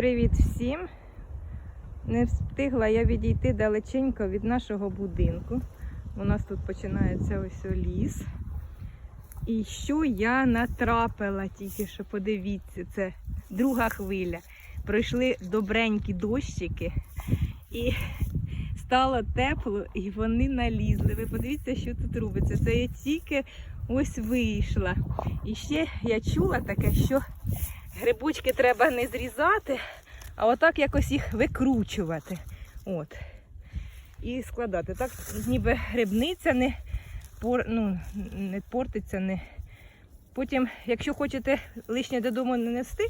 Привіт всім! Не встигла я відійти далеченько від нашого будинку. У нас тут починається ось ліс. І що я натрапила тільки що, подивіться, це друга хвиля. Пройшли добренькі дощики і стало тепло, і вони налізли. Ви подивіться, що тут робиться. Це я тільки ось вийшла. І ще я чула таке, що грибочки треба не зрізати, а отак якось їх викручувати. От. І складати. Так, ніби грибниця не, пор, ну, не портиться. Не. Потім, якщо хочете лишнє додому не нести,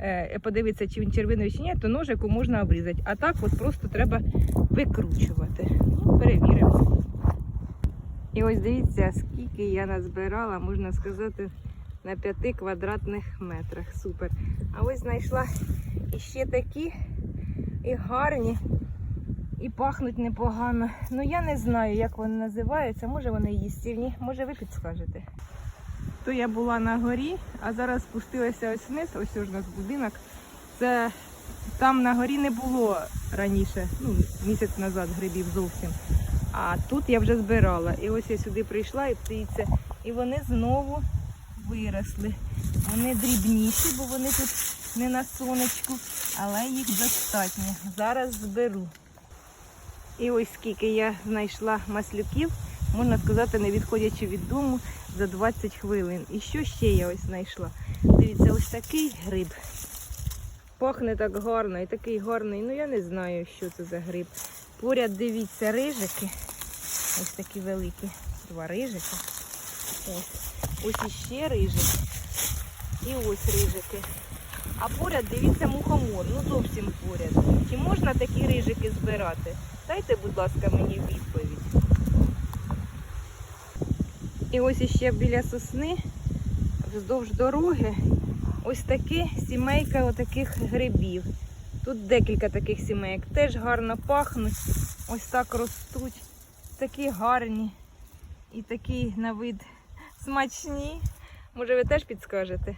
е, подивитися, чи він червоний чи ні, то ножику можна обрізати. А так от просто треба викручувати. Ну, перевіримо. І ось дивіться, скільки я назбирала, можна сказати, на 5 квадратних метрах. Супер. А ось знайшла іще такі і гарні, і пахнуть непогано. Ну я не знаю, як вони називаються. Може вони їстівні, може ви підскажете. То я була на горі, а зараз спустилася ось вниз, ось у нас будинок. Це там на горі не було раніше, ну, місяць назад грибів зовсім. А тут я вже збирала. І ось я сюди прийшла і птиця. І вони знову виросли. Вони дрібніші, бо вони тут не на сонечку, але їх достатньо. Зараз зберу. І ось скільки я знайшла маслюків, можна сказати, не відходячи від дому за 20 хвилин. І що ще я ось знайшла? Дивіться, ось такий гриб. Пахне так гарно і такий гарний. Ну я не знаю, що це за гриб. Поряд дивіться рижики. Ось такі великі. Два рижики. Ось. Ось іще рижик. І ось рижики. А поряд дивіться мухомор. Ну зовсім поряд. Чи можна такі рижики збирати? Дайте, будь ласка, мені відповідь. І ось іще біля сосни, вздовж дороги, ось такі сімейка отаких грибів. Тут декілька таких сімейок. Теж гарно пахнуть. Ось так ростуть. Такі гарні і такі на вид смачні. Може ви теж підскажете?